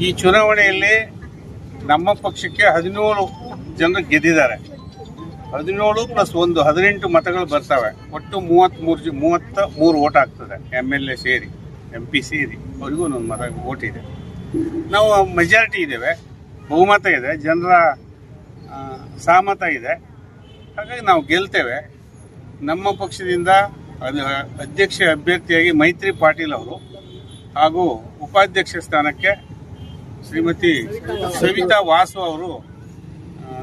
ಈ ಚುನಾವಣೆಯಲ್ಲಿ ನಮ್ಮ ಪಕ್ಷಕ್ಕೆ ಹದಿನೇಳು ಜನರು ಗೆದ್ದಿದ್ದಾರೆ. ಹದಿನೇಳು ಪ್ಲಸ್ ಒಂದು, ಹದಿನೆಂಟು ಮತಗಳು ಬರ್ತವೆ. ಒಟ್ಟು ಮೂವತ್ತ್ಮೂರು ಜ ಮೂವತ್ತ ಮೂರು ಓಟ್ ಆಗ್ತದೆ. ಎಂ ಎಲ್ ಎ ಸೇರಿ ಎಂ ಪಿ ಸೇರಿ. ಅವರಿಗೂ ಒಂದೊಂದು ಮತ ಓಟ್ ಇದೆ. ನಾವು ಮೆಜಾರಿಟಿ ಇದ್ದೇವೆ. ಬಹುಮತ ಇದೆ. ಜನರ ಸಾಮತ ಇದೆ. ಹಾಗಾಗಿ ನಾವು ಗೆಲ್ತೇವೆ. ನಮ್ಮ ಪಕ್ಷದಿಂದ ಅದು ಅಧ್ಯಕ್ಷ ಅಭ್ಯರ್ಥಿಯಾಗಿ ಮೈತ್ರಿ ಪಾಟೀಲ್ ಅವರು ಹಾಗೂ ಉಪಾಧ್ಯಕ್ಷ ಸ್ಥಾನಕ್ಕೆ ಶ್ರೀಮತಿ ಸವಿತಾ ವಾಸು ಅವರು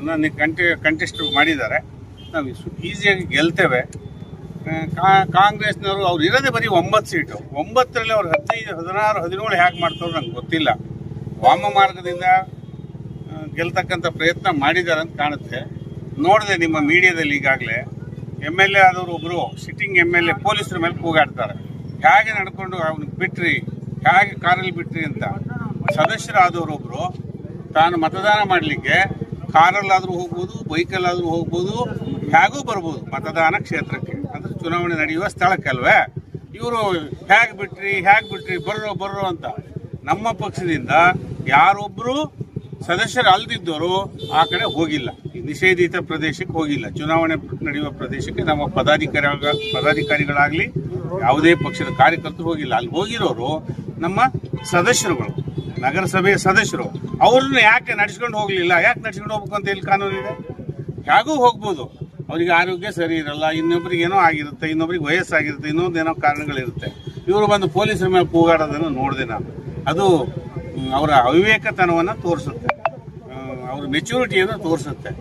ನನ್ನ ಕಂಟೆ ಕಂಟೆಸ್ಟ್ ಮಾಡಿದ್ದಾರೆ. ನಾವು ಈಸಿಯಾಗಿ ಗೆಲ್ತೇವೆ. ಕಾಂಗ್ರೆಸ್ನವರು ಅವ್ರು ಇರೋದೇ ಬರೀ ಒಂಬತ್ತು ಸೀಟು. ಒಂಬತ್ತರಲ್ಲಿ ಅವ್ರು ಹದಿನೈದು, ಹದಿನಾರು, ಹದಿನೇಳು ಹ್ಯಾಕ್ ಮಾಡ್ತಾರೋ ನಂಗೆ ಗೊತ್ತಿಲ್ಲ. ವಾಮ ಮಾರ್ಗದಿಂದ ಗೆಲ್ತಕ್ಕಂಥ ಪ್ರಯತ್ನ ಮಾಡಿದ್ದಾರೆ ಅಂತ ಕಾಣುತ್ತೆ. ನೋಡಿದೆ ನಿಮ್ಮ ಮೀಡಿಯಾದಲ್ಲಿ ಈಗಾಗಲೇ. ಎಂ ಎಲ್ ಎ ಆದವರು ಒಬ್ಬರು ಸಿಟ್ಟಿಂಗ್ ಎಂ ಎಲ್ ಎ ಪೊಲೀಸರ ಮೇಲೆ ಕೂಗಾಡ್ತಾರೆ. ಹೇಗೆ ನಡ್ಕೊಂಡು ಅವ್ನ ಬಿಟ್ರಿ ಹೇಗೆ ಕಾರಲ್ಲಿ ಬಿಟ್ರಿ ಅಂತ. ಸದಸ್ಯರಾದವರು ಒಬ್ರು ತಾನು ಮತದಾನ ಮಾಡಲಿಕ್ಕೆ ಕಾರಲ್ಲಾದರೂ ಹೋಗ್ಬೋದು ಬೈಕಲ್ಲಾದರೂ ಹೋಗ್ಬೋದು ಹೇಗೂ ಬರ್ಬೋದು ಮತದಾನ ಕ್ಷೇತ್ರಕ್ಕೆ. ಅಂದ್ರೆ ಚುನಾವಣೆ ನಡೆಯುವ ಸ್ಥಳಕ್ಕಲ್ವೇ ಇವರು ಹೇಗೆ ಬಿಟ್ರಿ ಹೇಗೆ ಬಿಟ್ರಿ ಬರ್ರೋ ಬರ್ರೋ ಅಂತ. ನಮ್ಮ ಪಕ್ಷದಿಂದ ಯಾರೊಬ್ಬರು ಸದಸ್ಯರು ಅಲ್ದಿದ್ದವರು ಆ ಕಡೆ ಹೋಗಿಲ್ಲ. ನಿಷೇಧಿತ ಪ್ರದೇಶಕ್ಕೆ ಹೋಗಿಲ್ಲ. ಚುನಾವಣೆ ನಡೆಯುವ ಪ್ರದೇಶಕ್ಕೆ ನಮ್ಮ ಪದಾಧಿಕಾರಿ ಪದಾಧಿಕಾರಿಗಳಾಗಲಿ ಯಾವುದೇ ಪಕ್ಷದ ಕಾರ್ಯಕರ್ತರು ಹೋಗಿಲ್ಲ. ಅಲ್ಲಿ ಹೋಗಿರೋರು ನಮ್ಮ ಸದಸ್ಯರುಗಳು, ನಗರಸಭೆಯ ಸದಸ್ಯರು. ಅವ್ರನ್ನ ಯಾಕೆ ನಡೆಸ್ಕೊಂಡು ಹೋಗಲಿಲ್ಲ? ಯಾಕೆ ನಡೆಸ್ಕೊಂಡು ಹೋಗ್ಬೇಕು ಅಂತ ಇಲ್ಲಿ ಕಾನೂನಿದೆ ಹೇಗೂ ಹೋಗ್ಬೋದು? ಅವರಿಗೆ ಆರೋಗ್ಯ ಸರಿ ಇರಲ್ಲ, ಇನ್ನೊಬ್ರಿಗೆ ಏನೋ ಆಗಿರುತ್ತೆ, ಇನ್ನೊಬ್ರಿಗೆ ವಯಸ್ಸಾಗಿರುತ್ತೆ, ಇನ್ನೊಂದು ಏನೋ ಕಾರಣಗಳಿರುತ್ತೆ. ಇವರು ಬಂದು ಪೊಲೀಸರ ಮೇಲೆ ಕೂಗಾಡೋದನ್ನು ನೋಡಿದೆ ನಾನು. ಅದು, ಅವರ ಅವಿವೇಕತನವನ್ನು ತೋರಿಸುತ್ತೆ. ಅವ್ರ ಮೆಚುರಿಟಿಯನ್ನು ತೋರಿಸುತ್ತೆ.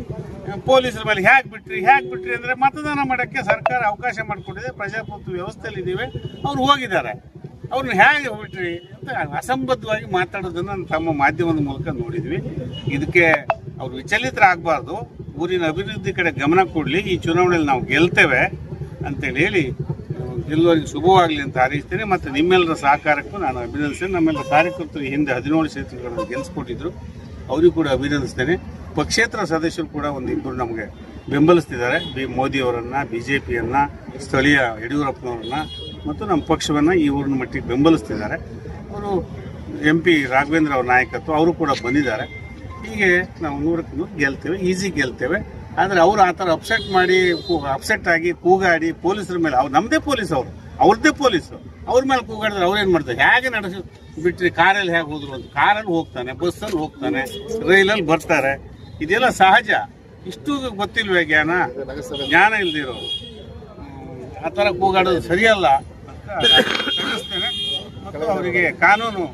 ಪೊಲೀಸರ ಮೇಲೆ ಹ್ಯಾಕ್ ಬಿಟ್ರಿ ಹ್ಯಾಕ್ ಬಿಟ್ರಿ ಅಂದರೆ ಮತದಾನ ಮಾಡೋಕ್ಕೆ ಸರ್ಕಾರ ಅವಕಾಶ ಮಾಡಿಕೊಟ್ಟಿದೆ ಪ್ರಜಾಪ್ರಭುತ್ವ ವ್ಯವಸ್ಥೆಯಲ್ಲಿ ಇದ್ದೀವಿ ಅವ್ರು ಹೋಗಿದ್ದಾರೆ. ಅವ್ರನ್ನ ಹೇಗೆ ಬಿಟ್ರಿ ಅಂತ ಅಸಂಬದ್ಧವಾಗಿ ಮಾತಾಡೋದನ್ನು ತಮ್ಮ ಮಾಧ್ಯಮದ ಮೂಲಕ ನೋಡಿದ್ವಿ. ಇದಕ್ಕೆ ಅವ್ರು ವಿಚಲಿತರಾಗಬಾರ್ದು. ಊರಿನ ಅಭಿವೃದ್ಧಿ ಕಡೆ ಗಮನ ಕೊಡಲಿ. ಈ ಚುನಾವಣೆಯಲ್ಲಿ ನಾವು ಗೆಲ್ತೇವೆ ಅಂತೇಳಿ ಹೇಳಿ ಗೆಲ್ಲುವರಿಗೆ ಶುಭವಾಗಲಿ ಅಂತ ಹಾರೈಸ್ತೇನೆ. ಮತ್ತು ನಿಮ್ಮೆಲ್ಲರ ಸಹಕಾರಕ್ಕೂ ನಾನು ಅಭಿನಂದಿಸ್ತೇನೆ. ನಮ್ಮೆಲ್ಲ ಕಾರ್ಯಕರ್ತರು ಹಿಂದೆ ಹದಿನೇಳು ಕ್ಷೇತ್ರಗಳನ್ನು ಗೆಲ್ಲಿಸ್ಕೊಟ್ಟಿದ್ರು ಅವರಿಗೂ ಕೂಡ ಅಭಿನಂದಿಸ್ತೇನೆ. ಪಕ್ಷೇತರ ಸದಸ್ಯರು ಕೂಡ ಒಂದು ಇಬ್ಬರು ನಮಗೆ ಬೆಂಬಲಿಸ್ತಿದ್ದಾರೆ. ಬಿ ಮೋದಿಯವರನ್ನು ಬಿ ಜೆ ಪಿಯನ್ನು ಸ್ಥಳೀಯ ಯಡಿಯೂರಪ್ಪನವರನ್ನ ಮತ್ತು ನಮ್ಮ ಪಕ್ಷವನ್ನು ಈ ಊರಿನ ಮಟ್ಟಿಗೆ ಬೆಂಬಲಿಸ್ತಿದ್ದಾರೆ. ಅವರು ಎಂ ಪಿ ರಾಘವೇಂದ್ರ ಅವರ ನಾಯಕತ್ವ, ಅವರು ಕೂಡ ಬಂದಿದ್ದಾರೆ. ಹೀಗೆ ನಾವು ನೂರಕ್ಕೆ ನೂರು ಗೆಲ್ತೇವೆ, ಈಸಿ ಗೆಲ್ತೇವೆ. ಆದರೆ ಅವರು ಆ ಥರ ಅಪ್ಸೆಟ್ ಮಾಡಿ ಅಪ್ಸೆಟ್ ಆಗಿ ಕೂಗಾಡಿ ಪೊಲೀಸರ ಮೇಲೆ, ಅವ್ರು ನಮ್ಮದೇ ಪೊಲೀಸ್ ಅವರು ಅವ್ರದ್ದೇ ಪೊಲೀಸು. ಅವ್ರ ಮೇಲೆ ಕೂಗಾಡಿದ್ರೆ ಅವ್ರೇನು ಮಾಡ್ತಾರೆ? ಹೇಗೆ ನಡೆಸಿ ಬಿಟ್ಟರೆ ಕಾರಲ್ಲಿ ಹೇಗೆ ಹೋದ್ರು ಅಂತ, ಕಾರಲ್ಲಿ ಹೋಗ್ತಾನೆ, ಬಸ್ಸಲ್ಲಿ ಹೋಗ್ತಾನೆ, ರೈಲಲ್ಲಿ ಬರ್ತಾರೆ. ಇದೆಲ್ಲ ಸಹಜ. ಇಷ್ಟು ಗೊತ್ತಿಲ್ವೇ ಜ್ಞಾನ? ಜ್ಞಾನ ಇಲ್ದಿರೋರು ಹ್ಮ್, ಆ ಥರ ಕೂಗಾಡೋದು ಸರಿಯಲ್ಲ ಅಂತ ಅವರಿಗೆ ಕಾನೂನು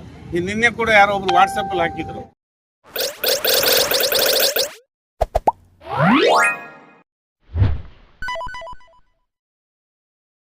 ನಿನ್ನೆ ಕೂಡ ಯಾರೋ ಒಬ್ರು ವಾಟ್ಸಪ್ಪಲ್ಲಿ ಹಾಕಿದ್ರು.